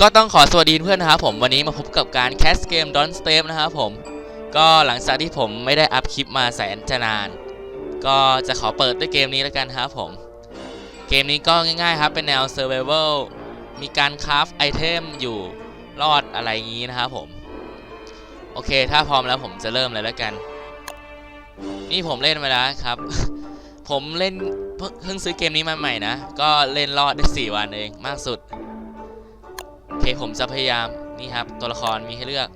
ก็ต้องขอสวัสดีเพื่อนนะครับผมวันนี้มาพบกับการแคสเกม Don't Step นะครับผม ก็หลังจากที่ผมไม่ได้อัพคลิปมาแสนจะนาน ก็จะขอเปิดด้วยเกมนี้แล้วกันครับผม เกมนี้ก็ง่ายๆครับ เป็นแนว Survival มีการคราฟไอเทมอยู่รอดอะไรอย่างนี้นะครับผม โอเค ถ้าพร้อมแล้วผมจะเริ่มเลยแล้วกัน นี่ผมเล่นมาแล้วครับ ผมเล่นเพิ่งซื้อเกมนี้มาใหม่นะ ก็เล่นรอดได้4วันเองมากสุด ผมจะพยายามนี่ครับ ตัวละครมีให้เลือก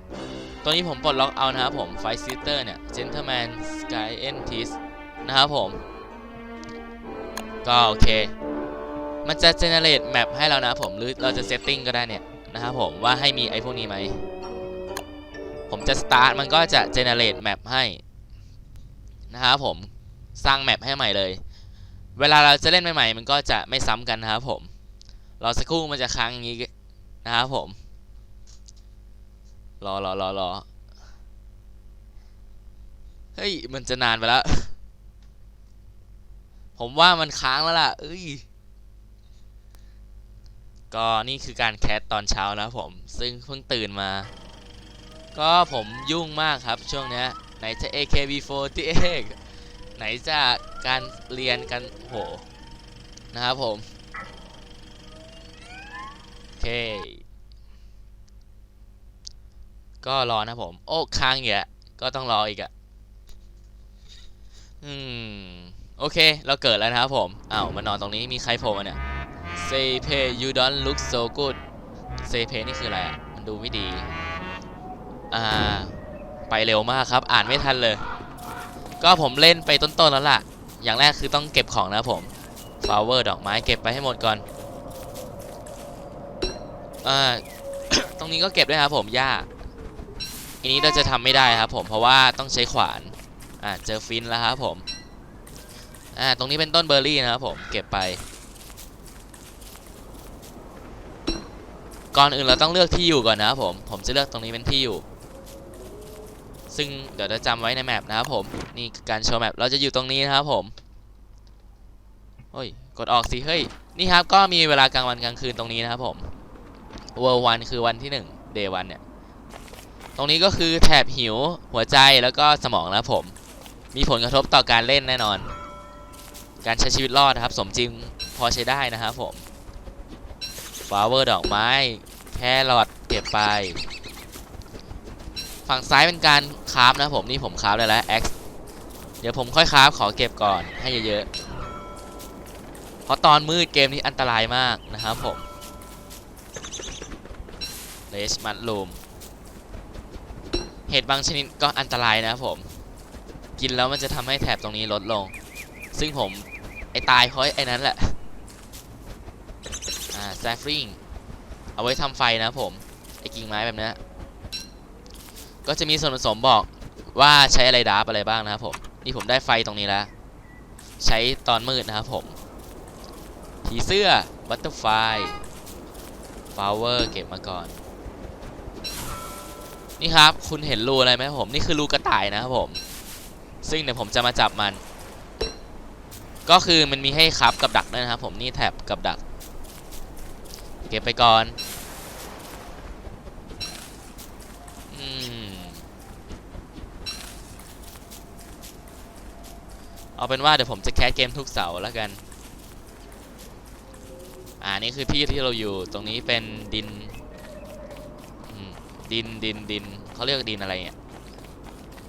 ตัวนี้ผมปลดล็อกเอานะครับผมไฟซิสเตอร์เนี่ย Gentleman Sky e n t i s นะครับผม ก็โอเค มันจะ generate map ให้เรานะผมหรือเราจะ setting ก็ได้เนี่ยนะครับผมว่าให้มีไอ้พวกนี้ไหม ผมจะ start มันก็จะ generate map ให้นะครับผมสร้างแมปให้ใหม่เลย เวลาเราจะเล่นใหม่ๆมันก็จะไม่ซ้ำกันนะครับผม รอสักครู่มันจะค้างอย่างนี้ นะครับผม รอรอรอรอเฮ้ย มันจะนานไปแล้ว ผมว่ามันค้างแล้วล่ะ เอ้ย ก็นี่คือการแคสตอนเช้านะผม ซึ่งเพิ่งตื่นมา ก็ผมยุ่งมากครับช่วงเนี้ย ไหนจะ AKB48 ไหนจะการเรียนกันโห นะครับผม เค ก็รอนะผม โอ้ค้างอีกอะก็ต้องรออีกอะอืม โอเค เราเกิดแล้วนะครับผมอ้าวมานอนตรงนี้มีใครโผล่มาเนี่ย Say pay you don't look so good Say pay นี่คืออะไรอะมันดูไม่ดี อ่า ไปเร็วมากครับ อ่านไม่ทันเลย ก็ผมเล่นไปต้นๆแล้วล่ะ อย่างแรกคือต้องเก็บของนะผม flower ดอกไม้เก็บไปให้หมดก่อน อ่าตรงนี้ก็เก็บด้วยครับผมหญ้าอันนี้เราจะทำไม่ได้ครับผมเพราะว่าต้องใช้ขวาน อ่าเจอฟินแล้วครับผม อ่าตรงนี้เป็นต้นเบอร์รี่นะครับผมเก็บไป ก่อนอื่นเราต้องเลือกที่อยู่ก่อนนะครับผม ผมจะเลือกตรงนี้เป็นที่อยู่ ซึ่งเดี๋ยวจะจำไว้ในแมปนะครับผมนี่การโชว์แมปเราจะอยู่ตรงนี้นะครับผมโอ้ยกดออกสิเฮ้ยนี่ครับก็มีเวลากลางวันกลางคืนตรงนี้นะครับผม World 1คือวันที่1 Day 1เดวันเนี่ย ตรงนี้ก็คือแถบหิวหัวใจแล้วก็สมองนะผม มีผลกระทบต่อการเล่นแน่นอน การใช้ชีวิตรอดนะครับ สมจริงพอใช้ได้นะครับผมฟลาเวอร์ดอกไม้แครอทเก็บไป ฝั่งซ้ายเป็นการคราฟนะผมนี่ผมคราฟเลยแล้ว X เดี๋ยวผมค่อยคราฟขอเก็บก่อนให้เยอะๆ เพราะตอนมืดเกมนี้อันตรายมากนะครับผม เลชมัดลูมเห็ดบางชนิดก็อันตรายนะครับผม กินแล้วมันจะทำให้แถบตรงนี้ลดลง ซึ่งผมไอตายเพราะไอ้นั้นแหละ อ่าแซฟริงเอาไว้ทำไฟนะผม ไอกิ่งไม้แบบนี้ก็จะมีส่วนผสมบอกว่าใช้อะไรดาบอะไรบ้างนะครับผม นี่ผมได้ไฟตรงนี้แล้ว ใช้ตอนมืดนะครับผมผีเสื้อบัตเตอร์ไฟฟลาวเวอร์เก็บมาก่อน นี่ครับ คุณเห็นรูอะไรไหมผม นี่คือรูกระต่ายนะครับผม ซึ่งเดี๋ยวผมจะมาจับมัน ก็คือมันมีให้ครับกับดักด้วยนะครับผม นี่แท็บกับดัก เก็บไปก่อนอเอาเป็นว่าเดี๋ยวผมจะแคสเกมทุกเสาร์แล้วกัน อ่านี่คือที่ที่เราอยู่ ตรงนี้เป็นดิน ดินดินดินเขาเรียกดินอะไรเนี่ย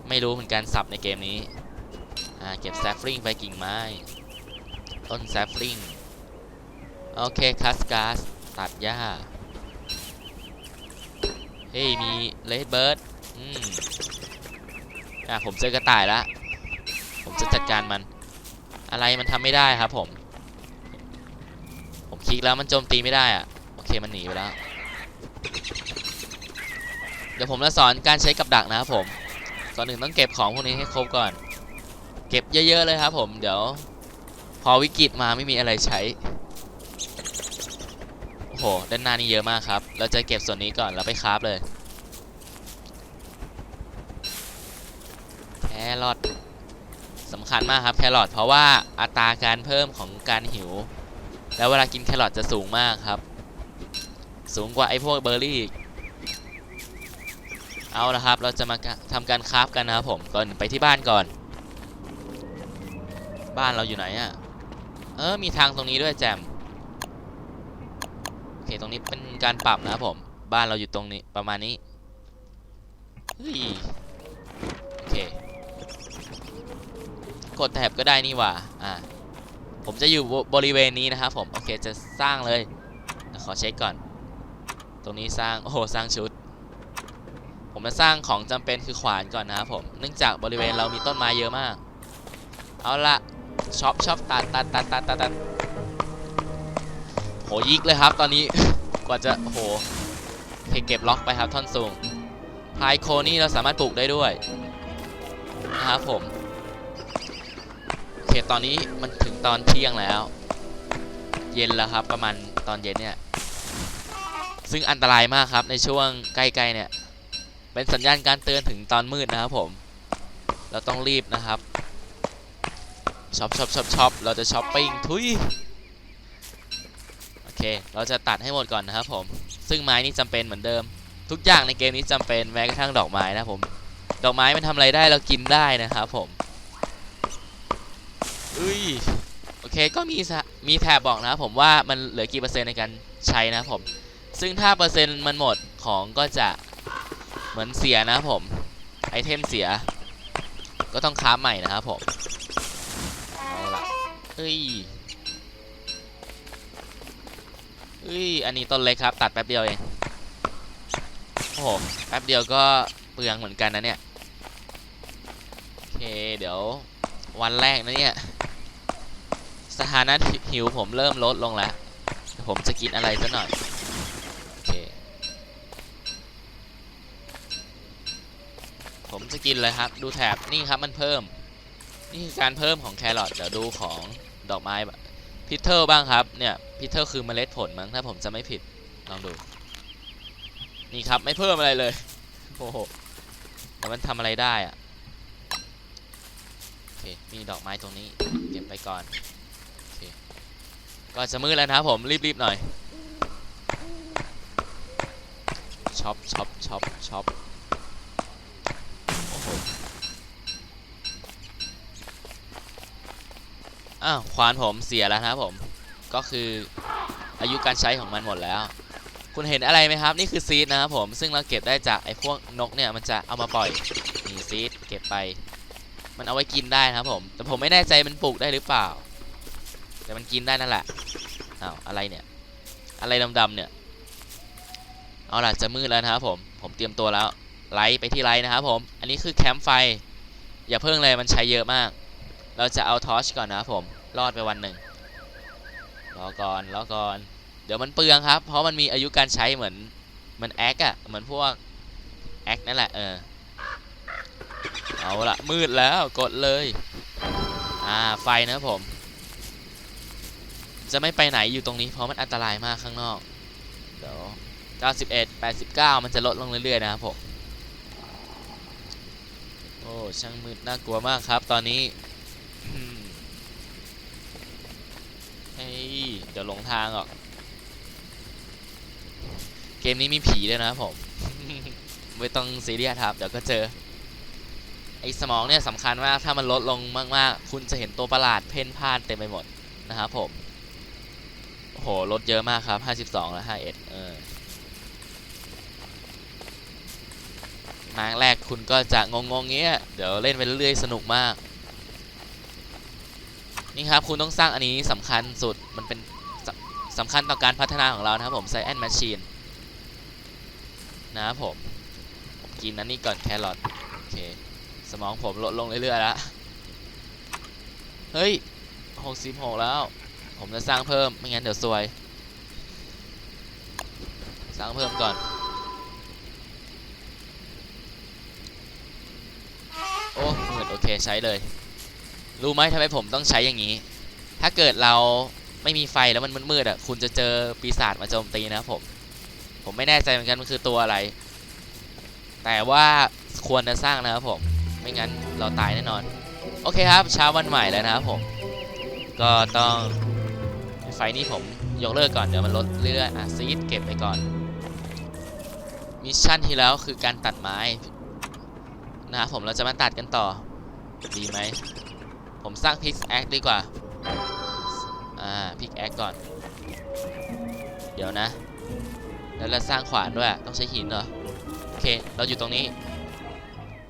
ไม่รู้เหมือนกันสับในเกมนี้อ่าเก็บแซฟริงไปกิ่งไม้ ต้นแซฟริงโอเคคัสกาสตัดหญ้าเฮ้ยมีเลดเบิร์ดอืมอะผมเจอกระต่ายแล้วผมจะจัดการมัน อะไรมันทำไม่ได้ครับผม ผมคลิกแล้วมันโจมตีไม่ได้อะโอเคมันหนีไปแล้ว ดี๋ยวผมจะสอนการใช้กับดักนะครับผมก่อนหนึ่งต้องเก็บของพวกนี้ให้ครบก่อน เก็บเยอะๆเลยครับผมเดี๋ยว พอวิกฤตมาไม่มีอะไรใช้โอ้โหด้านหน้านี่เยอะมากครับ เราจะเก็บส่วนนี้ก่อนแล้วไปคราฟเลยแครอทสำคัญมากครับแครอทเพราะว่าอัตราการเพิ่มของการหิว แล้วเวลากินแครอทจะสูงมากครับ สูงกว่าไอ้พวกเบอร์รี่อีก เอาละครับ เราจะมาทำการคราฟกันนะครับผม ก่อนไปที่บ้านก่อน บ้านเราอยู่ไหนอะ่ะ เออ มีทางตรงนี้ด้วยแจม โอเค ตรงนี้เป็นการปรับนะครับผม บ้านเราอยู่ตรงนี้ประมาณนี้เฮ้ยโอเค กดแท็บก็ได้นี่หว่า อ่า ผมจะอยู่บริเวณนี้นะครับผม โอเค จะสร้างเลย ขอเช็คก่อน ตรงนี้สร้าง โอ้โห สร้างชุด ผมจะสร้างของจำเป็นคือขวานก่อนนะครับผม เนื่องจากบริเวณเรามีต้นไม้เยอะมาก เอาละช็อปช็อปตัดตัดตัดตัดตัดตัดโหยิกเลยครับตอนนี้ กว่าจะโหเคเก็บล็อกไปครับท่อนสูงพายโคนี่เราสามารถปลูกได้ด้วยนะครับผมโอเคตอนนี้มันถึงตอนเที่ยงแล้ว เย็นแล้วครับประมาณตอนเย็นเนี่ย ซึ่งอันตรายมากครับในช่วงใกล้ๆเนี่ย เป็นสัญญาณการเตือนถึงตอนมืดนะครับผม เราต้องรีบนะครับช็อปช็อปช็อปช็อปเราจะช้อปปิ้งทุยโอเค เราจะตัดให้หมดก่อนนะครับผม ซึ่งไม้นี่จำเป็นเหมือนเดิม ทุกอย่างในเกมนี้จำเป็นแม้กระทั่งดอกไม้นะผม ดอกไม้มันทำอะไรได้เรากินได้นะครับผมอุ้ยโอเคก็มีมีแถบบอกนะครับผมว่ามันเหลือกี่เปอร์เซ็นต์ในการใช้นะครับผม ซึ่งถ้าเปอร์เซ็นต์มันหมดของก็จะ เหมือนเสียนะครับผม ไอเทมเสีย ก็ต้องค้าใหม่นะครับผม เอาละเอ้ยเอ้ย อันนี้ต้นเล็กครับ ตัดแป๊บเดียวเอง โอ้โห แป๊บเดียวก็เปลืองเหมือนกันนะเนี่ย โอเค เดี๋ยววันแรกนะเนี่ย สถานะหิวผมเริ่มลดลงแล้วเดี๋ยวผมจะกินอะไรซะหน่อย โอเค ผมจะกินเลยครับ ดูแถบนี่ครับมันเพิ่ม นี่คือการเพิ่มของแครอทเดี๋ยวดูของดอกไม้พิเทิลบ้างครับเนี่ยพิเทิลคือเมล็ดผลมั้งถ้าผมจะไม่ผิดลองดู นี่ครับไม่เพิ่มอะไรเลยโอ้โหแต่มันทำอะไรได้อะโอเคมีดอกไม้ตรงนี้เก็บไปก่อนโอเคก็จะมืดแล้วนะครับผมรีบๆหน่อยช็อปช็อปช็อปช็อป อ้าวควานผมเสียแล้วนะครับผม ก็คืออายุการใช้ของมันหมดแล้ว คุณเห็นอะไรไหมครับ นี่คือซีดนะครับผม ซึ่งเราเก็บได้จากไอ้พวกนกเนี่ย มันจะเอามาปล่อย นี่ซีดเก็บไป มันเอาไว้กินได้นะครับผม แต่ผมไม่แน่ใจมันปลูกได้หรือเปล่า แต่มันกินได้นั่นแหละ อ้าว อะไรเนี่ย อะไรดำๆเนี่ย เอาล่ะจะมืดแล้วนะครับผม ผมเตรียมตัวแล้ว ไลท์ไปที่ไลท์นะครับผม อันนี้คือแคมป์ไฟ อย่าเพิ่งเลย มันใช้เยอะมาก เราจะเอาทอชก่อนนะผม รอดไปวันหนึ่งรอก่อนรอก่อน เดี๋ยวมันเปลืองครับ เพราะมันมีอายุการใช้เหมือนมือนแอคอะเหมือนพวกแอคนั่นแหละ เออ เอาละมืดแล้วกดเลย อ่า ไฟนะผม จะไม่ไปไหนอยู่ตรงนี้ เพราะมันอันตรายมากข้างนอก เดี๋ยว91 89 มันจะลดลงเรื่อยๆนะครับผม โอ้ ช่างมืดน่ากลัวมากครับ ตอนนี้ อืม เฮ้ยเดี๋ยวหลงทางหรอก เกมนี้มีผีด้วยนะครับผม ไม่ต้องซีเรียสครับ เดี๋ยวก็เจอ ไอ้สมองเนี่ยสำคัญมาก ถ้ามันลดลงมากๆ คุณจะเห็นตัวประหลาดเพ่นพ่านเต็มไปหมดนะครับผม โอ้โห ลดเยอะมากครับ 52 และ51 เออมาแรกคุณก็จะงงๆเงี้ย เดี๋ยวเล่นไปเรื่อยๆ สนุกมาก นี่ครับคุณต้องสร้างอันนี้สำคัญสุดมันเป็นสสำคัญต่อการพัฒนาของเรานะครับผม Science Machine นะครับผมผมกินอันนี้ก่อนแครอทโอเคสมองผมลดลงเรื่อยๆแล้วเฮ้ย66แล้ว ผมจะสร้างเพิ่มไม่งั้นเดี๋ยวซวย สร้างเพิ่มก่อน โอ้มืดโอเคใช้เลย รู้ไหมทำไมผมต้องใช้อย่างนี้ ถ้าเกิดเราไม่มีไฟแล้วมันมืดๆอะ คุณจะเจอปีศาจมาโจมตีนะครับผม ผมไม่แน่ใจเหมือนกันมันคือตัวอะไร แต่ว่าควรจะสร้างนะครับผม ไม่งั้นเราตายแน่นอน โอเคครับเช้าวันใหม่แล้วนะครับผม ก็ต้องไฟนี่ผมยกเลิกก่อนเดี๋ยวมันลดเรื่อยๆอะซีดเก็บไปก่อน มิชชั่นที่แล้วคือการตัดไม้นะครับผมเราจะมาตัดกันต่อ ดีไหม ผมสร้างพิกแอคดีกว่า อ่าพิกแอคก่อน เดี๋ยวนะ แล้วเราสร้างขวานด้วย ต้องใช้หินเหรอ โอเค เราอยู่ตรงนี้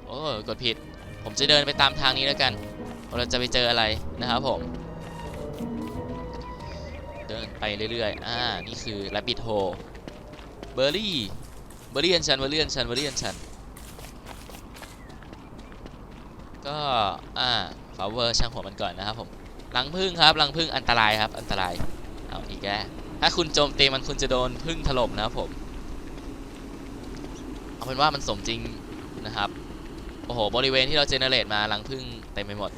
โอ้กดผิด ผมจะเดินไปตามทางนี้แล้วกัน เราจะไปเจออะไรนะครับผม เดินไปเรื่อยๆ อ่า นี่คือ Rabbit Hole เบอร์รี่ เบอร์รี่อันชัน เบอร์รี่อันชัน เบอร์รี่อันชัน ก็ อ่า ฟลาเวอร์ช่างหัวมันก่อนนะครับผมรังผึ้งครับรังผึ้งอันตรายครับอันตรายเอาอีกแล้วถ้าคุณโจมตีมันคุณจะโดนผึ้งถล่มนะครับผมเอาเป็นว่ามันสมจริงนะครับโอ้โหบริเวณที่เราเจเนเรตมารังผึ้งเต็มไปหมด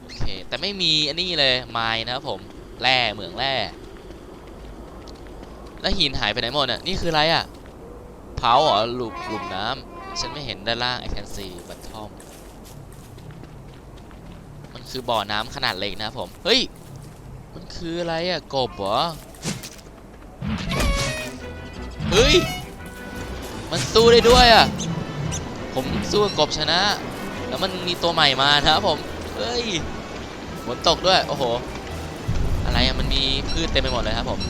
โอเคแต่ไม่มีอันนี้เลยไม้นะครับผมแร่เหมืองแร่แล้วหินหายไปไหนหมดอะนี่คืออะไรอะเผาเหรอหลุมหลุมน้ำฉันไม่เห็นด้านล่าง I can see but Tom มัน คือบ่อน้ำขนาดเล็กนะครับผมเฮ้ยมันคืออะไรอะกบเหรอเฮ้ยมันสู้ได้ด้วยอะผมสู้กับกบชนะ แล้วมันมีตัวใหม่มานะครับผมเฮ้ยฝนตกด้วยโอ้โหอะไรอะมันมีพืชเต็มไปหมดเลยครับผม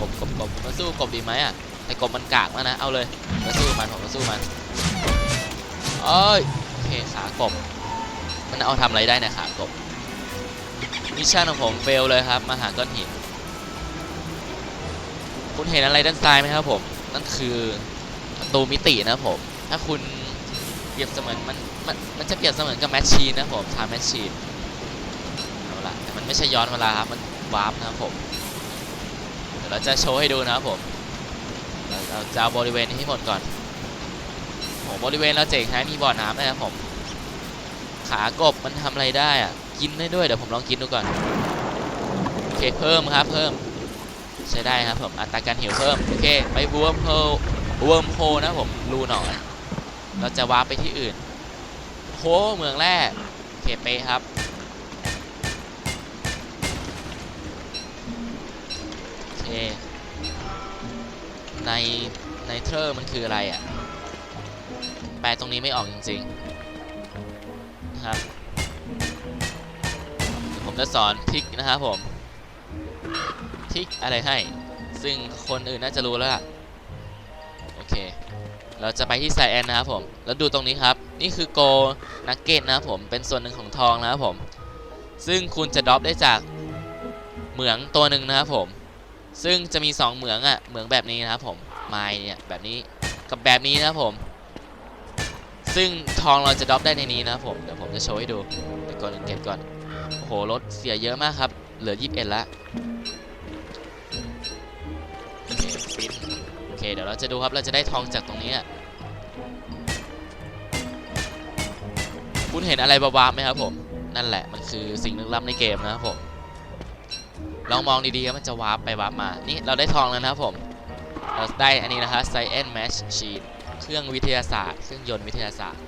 กบกบกบมาสู้กบดีไหมอะแต่กบมันกากมากนะเอาเลยมาสู้มันผมมาสู้มันเอ้ยโอเคขากบ มันเอาทำอะไรได้นะขากบมิชชั่นของผมเฟลเลยครับ มาหาก้อนหิน คุณเห็นอะไรด้านซ้ายไหมครับผม นั่นคือประตูมิตินะผม ถ้าคุณเปรียบเสมือนมันมันมันจะเปรียบเสมือนกับแมชชีนนะผมทำแมชชีนเอาละแต่มันไม่ใช่ย้อนเวลาครับ มันวาร์ปนะครับผม เดี๋ยวเราจะโชว์ให้ดูนะครับผม เราจะเอาบริเวณนี้ให้หมดก่อนโอ้บริเวณเราเจ๋งฮะมีบ่อน้ำนะครับผม ขากบมันทำอะไรได้อะกินได้ด้วยเดี๋ยวผมลองกินดูก่อนโอเคเพิ่มครับเพิ่มใช้ได้ครับผมอัตราการหิวเพิ่มโอเคไปบวมโฮบวมโฮนะผมรูหนอนเราจะวาร์ปไปที่อื่นโหเมืองแรกโอเคเป๊ะครับโอเคในในเทอร์มันคืออะไรอะแปลตรงนี้ไม่ออกจริงๆ นะครับ ผมจะสอนทิกนะครับผม ทิกอะไรให้ ซึ่งคนอื่นน่าจะรู้แล้วล่ะ โอเค เราจะไปที่ไซแอนนะครับผม แล้วดูตรงนี้ครับ นี่คือโกนักเก็ตนะครับผม เป็นส่วนหนึ่งของทองนะครับผม ซึ่งคุณจะดรอปได้จากเหมืองตัวหนึ่งนะครับผม ซึ่งจะมี 2 เหมืองอะ่ะ เหมืองแบบนี้นะครับผม ไม้เนี่ยแบบนี้กับแบบนี้นะครับผม ซึ่งทองเราจะดรอปได้ในนี้นะผม เดี๋ยวผมจะโชว์ให้ดูแต่ก่อนเก็บก่อน โอ้โหรถเสียเยอะมากครับ เหลือ 21ละโอเคโอเค เดี๋ยวเราจะดูครับ เราจะได้ทองจากตรงนี้ คุณเห็นอะไรบ้าๆไหมครับผม นั่นแหละ มันคือสิ่งลึกลับในเกมนะครับผม ลองมองดีๆครับมันจะวาร์ปไปวาร์ปมา นี่เราได้ทองแล้วนะครับผม เราได้อันนี้นะครับ Science Machine รื่องวิทยาศาสตร์เครื่องยนต์วิทยาศาสตร์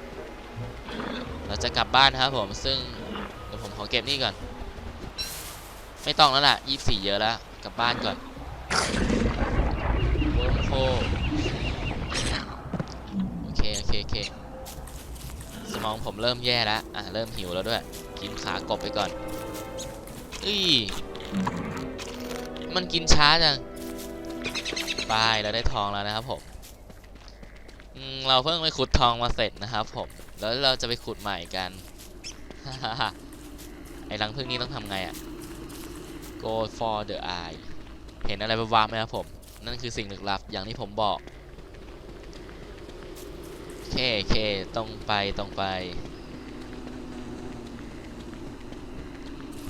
เราจะกลับบ้านครับผมซึ่งเดี๋ยวผมขอเก็บนี่ก่อน ไม่ต้องแล้วล่ะ24เยอะแล้วกลับบ้านก่อนเวิร์มโคโอเคโอเคโอเคสมองผมเริ่มแย่แล้วอะเริ่มหิวแล้วด้วย กินขากบไปก่อนอุ้ยมันกินช้าจังไปเราได้ทองแล้วนะครับผม เราเพิ่งไปขุดทองมาเสร็จนะครับผม แล้วเราจะไปขุดใหม่กัน ไอ้รังพึ่งนี้ต้องทำไงอะ go for the eye เห็นอะไรบ้าๆไหมครับผม นั่นคือสิ่งลึกลับอย่างที่ผมบอกโอเคโอเคตรงไปตรงไป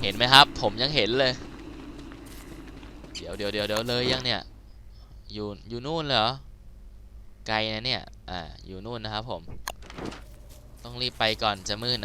เห็นไหมครับ ผมยังเห็นเลย เดี๋ยวเดี๋ยวเดี๋ยวเดี๋ยวเลยยังเนี่ย อยู่อยู่นู่นเหรอไกลนะเนี่ย อ่าอยู่นู่นนะครับผม ต้องรีบไปก่อนจะมืดนะ